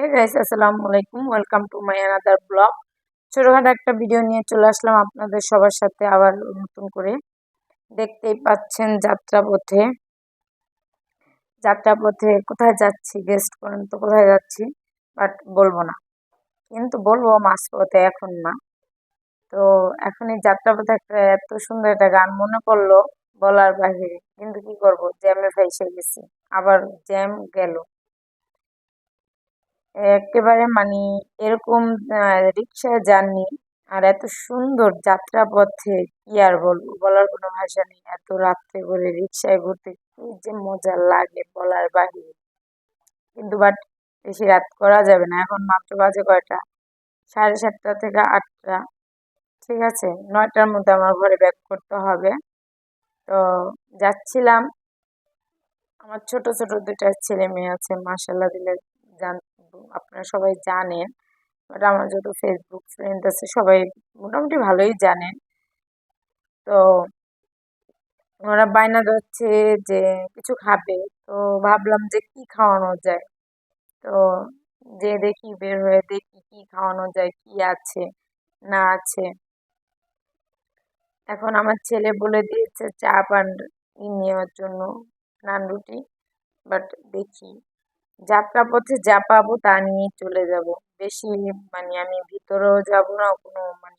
হে guys আসসালামু আলাইকুম welcome to my another blog ছোটোখাটো একটা ভিডিও নিয়ে চলে আসলাম আপনাদের সবার সাথে আবার নতুন করে। দেখতেই পাচ্ছেন যাত্রাপথে। যাত্রাপথে কোথায় যাচ্ছি গেস্ট করেন তো কোথায় যাচ্ছি বাট বলব না। কিন্তু বলব মাঝপথে, এখন না। তো এখন এই যাত্রাপথে একটা এত সুন্দর একটা গান মনে পড়ল বলার বাহিরে কিন্তু কি করব জ্যামে ফাইসে গেছি। আবার জ্যাম গেল। একেবারে মানে এরকম রিক্সায় জার্নি আর এত সুন্দর যাত্রাপথে কি আর বলব? বলার কোনো ভাষা নেই। এত রাত্রে করে রিক্সায় ঘুরতে কি যে মজা লাগে বলার বাহিরে। কিন্তু বাট বেশি রাত করা যাবে না। এখন মাত্র বাজে কয়টা? সাড়ে সাতটা থেকে আটটা। ঠিক আছে? নয়টার মধ্যে আমার ঘরে ব্যাক করতে হবে। তো যাচ্ছিলাম। আমার ছোট ছোট দুটা ছেলে মেয়ে আছে মাসাল্লাহ দিলে জান আপনারা সবাই জানেন বাট আমার যত ফেসবুক ফ্রেন্ড আছে, সবাই মোটামুটি ভালোই জানেন। তো ওরা বায়না ধরছে যে কিছু খাবে, তো ভাবলাম যে কি খাওয়ানো যায়? তো যে দেখি বের হয়ে দেখি কি খাওয়ানো যায়, কি আছে, না আছে। এখন আমার ছেলে বলে দিয়েছে চা পান নেওয়ার জন্য নান রুটি বাট দেখি। যাত্রাপথে যা পাবো তা নিয়ে চলে যাব। বেশি মানে আমি ভিতরেও যাব না, কোনো মানে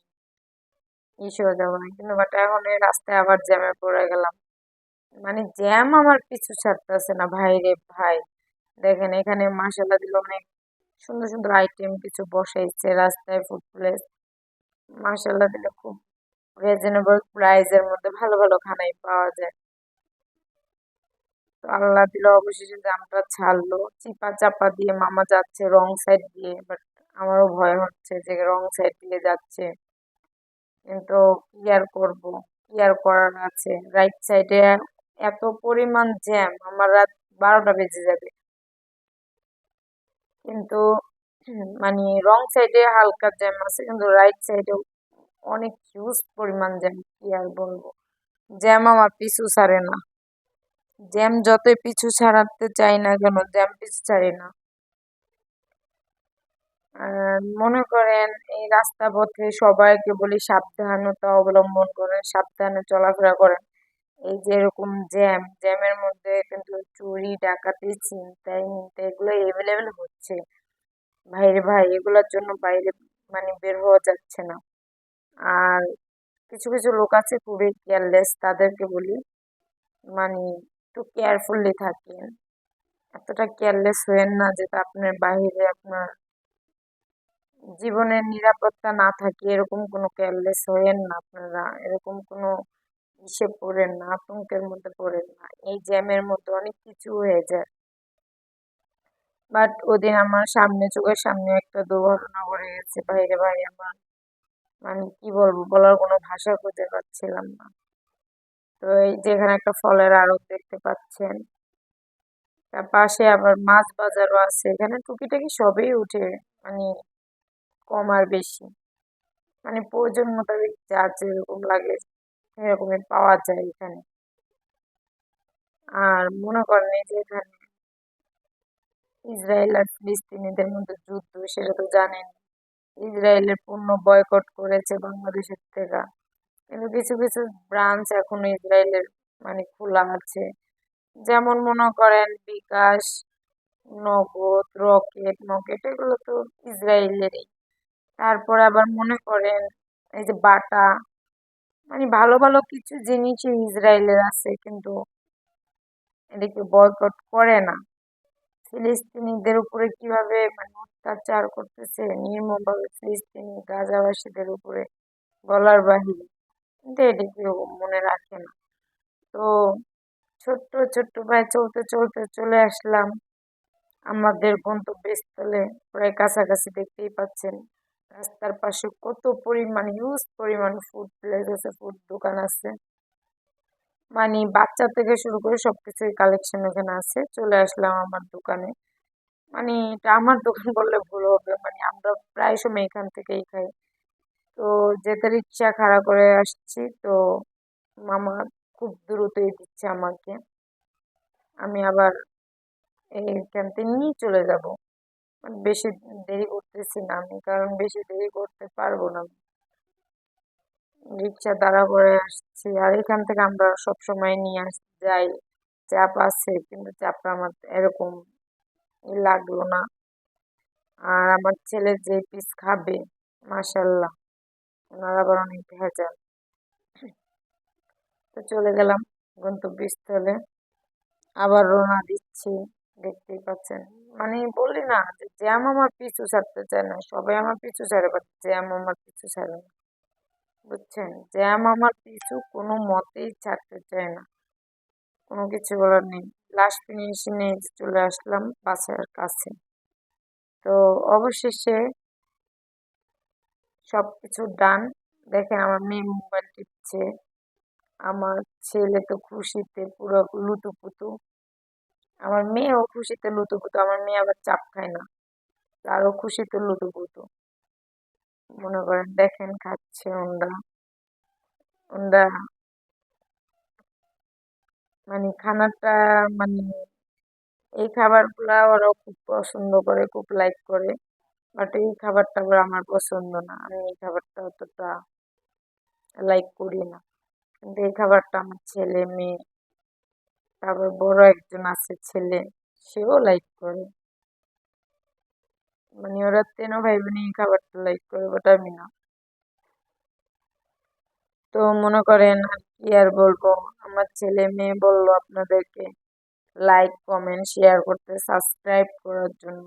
ইসেও যাব না। কিন্তু বাট এখন রাস্তায় আবার জ্যামে পড়ে গেলাম। মানে জ্যাম আমার পিছু ছাড়তেছে না, ভাই রে ভাই। দেখেন এখানে মাসালা দিল অনেক সুন্দর সুন্দর আইটেম কিছু বসাইছে, রাস্তায় ফুড প্লেস মাসাল্লাহ দিলে খুব রিজনেবল প্রাইসের মধ্যে ভালো ভালো খানাই পাওয়া যায়। আল্লাহ দিল, অবশেষে জামটা ছাড়লো। চিপা চাপা দিয়ে মামা যাচ্ছে রং সাইড দিয়ে বাট আমারও ভয় হচ্ছে যে রং সাইড দিয়ে যাচ্ছে। কিন্তু কি আর করব? কি আর করার আছে? রাইট সাইডে এত পরিমাণ জ্যাম আমার রাত বারোটা বেজে যাবে। কিন্তু মানে রং সাইডে হালকা জ্যাম আছে, কিন্তু রাইট সাইডে অনেক হিউজ পরিমাণ জ্যাম কি আর বলব? জ্যাম আমার পিছু ছাড়ে না। জ্যাম যতই পিছু ছাড়াতে চাই না কেন জ্যাম পিছু ছাড়ি না। মনে করেন, এই রাস্তা পথে সবাইকে বলি সাবধানতা অবলম্বন করেন, সাবধানে চলাফেরা করেন। এই যে এরকম জ্যাম জ্যামের মধ্যে কিন্তু চুরি, ডাকাতি, ছিনতাই, মিনতাই এগুলো এভেলেবেল হচ্ছে। ভাইরে ভাই, এগুলোর জন্য বাইরে মানে বের হওয়া যাচ্ছে না। আর কিছু কিছু লোক আছে খুবই কেয়ারলেস তাদেরকে বলি মানে একটু কেয়ারফুললি থাকেন। এতটা কেয়ারলেস হয়েন না যেটা আপনার বাহিরে আপনার জীবনের নিরাপত্তা না থাকে, এরকম কোনো কেয়ারলেস হয়েন না আপনারা, এরকম কোনো ইসে পড়েন না, আতঙ্কের মধ্যে পড়েন না। এই জ্যামের মধ্যে অনেক কিছু হয়ে যায়। বাট ওদিন আমার সামনে, চোখের সামনে একটা দুর্ঘটনা ঘটে গেছে। বাইরে বাইরে আমার মানে কি বলব, বলার কোনো ভাষা খুঁজে পাচ্ছিলাম না। তো এই যে এখানে একটা ফলের আড়ত দেখতে পাচ্ছেন। তার পাশে আবার মাছ বাজারও আছে। এখানে টুকিটাকি সবই উঠে মানে কম আর বেশি। মানে প্রয়োজন মোতাবেক যা যেরকম লাগে সেরকমই পাওয়া যায় এখানে। আর মনে করেন যে এখানে ইসরায়েল আর ফিলিস্তিনিদের মধ্যে যুদ্ধ, সেটা তো জানেন। ইসরায়েলের পণ্য বয়কট করেছে বাংলাদেশের থেকে। কিন্তু কিছু কিছু ব্রাঞ্চ এখনও ইসরায়েলের মানে খোলা আছে। যেমন মনে করেন বিকাশ, নগদ, রকেট মকেট এগুলো তো ইসরায়েলেরই। তারপর আবার মনে করেন এই যে বাটা মানে ভালো ভালো কিছু জিনিসই ইসরায়েলের আছে, কিন্তু এদিকে বয়কট করে না। ফিলিস্তিনিদের উপরে কীভাবে মানে অত্যাচার করতেছে, নির্মমভাবে ফিলিস্তিনি গাজাবাসীদের উপরে বলার বাহিরে। কিন্তু এটি কেউ মনে রাখে না। তো ছোট্ট ছোট্ট প্রায় চলতে চলতে চলে আসলাম। আমাদের গন্তব্যস্থলে প্রায় কাছাকাছি দেখতেই পাচ্ছেন। রাস্তার পাশে কত পরিমাণ হিউজ পরিমাণ ফুড প্লেস আছে ফুড দোকান আছে। মানে বাচ্চা থেকে শুরু করে সব কিছুই কালেকশন এখানে আছে। চলে আসলাম আমার দোকানে। মানে এটা আমার দোকান বললে ভুল হবে। মানে আমরা প্রায় সময় এখান থেকেই খাই। তো যেতে রিক্সা খাড়া করে আসছি, তো মামা খুব দ্রুতই দিচ্ছে আমাকে। আমি আবার এইখান থেকে নিয়ে চলে যাব। মানে বেশি দেরি করতেছি না আমি, কারণ বেশি দেরি করতে পারব না। রিক্সা দাঁড়া করে আসছি, আর এখান থেকে আমরা সব সময় নিয়ে আস, যাই। চাপ আছে, কিন্তু চাপটা আমার এরকম লাগল না। আর আমার ছেলে যে পিস খাবে মাসাল্লাহ ওনার আবার অনেক ভেজাল তো চলে গেলাম গন্তব্যস্থলে। আবার রোনা দিচ্ছি, দেখতেই পাচ্ছেন। মানে বললি না যে জ্যাম আমার পিছু ছাড়তে চায় না, সবাই আমার পিছু ছাড়ে বাট জ্যাম আমার পিছু ছাড়ে না। বুঝছেন? জ্যাম আমার পিছু কোনো মতেই ছাড়তে চায় না। কোনো কিছু বলার নেই। লাস্ট ফিনিশিংয়ে চলে আসলাম বাসার কাছে। তো অবশেষে সব কিছু ডান দেখেন আমার মেয়ে মোবাইল টিপছে। আমার ছেলে তো খুশিতে পুরো লুতুপুতু। আমার মেয়েও খুশিতে লুতুপুতু, আমার মেয়ে আবার চাপ খায় না। তারও খুশিতে লুতুপুতু। মনে করেন, দেখেন খাচ্ছে ওনরা। ওনরা মানে খানাটা মানে এই খাবারগুলা ওরা খুব পছন্দ করে, খুব লাইক করে। বাট এই খাবারটা আবার আমার পছন্দ না। আমি এই খাবারটা অতটা লাইক করি না। কিন্তু এই খাবারটা আমার ছেলে, মেয়ে, তারপর বড় একজন আছে ছেলে, সেও লাইক করে। মানে ওরা তেন ভাই বোন এই খাবারটা লাইক করে বাট আমি না। তো মনে করেন কি আর বলব? আমার ছেলে, মেয়ে বলল আপনাদেরকে লাইক কমেন্ট শেয়ার করতে সাবস্ক্রাইব করার জন্য।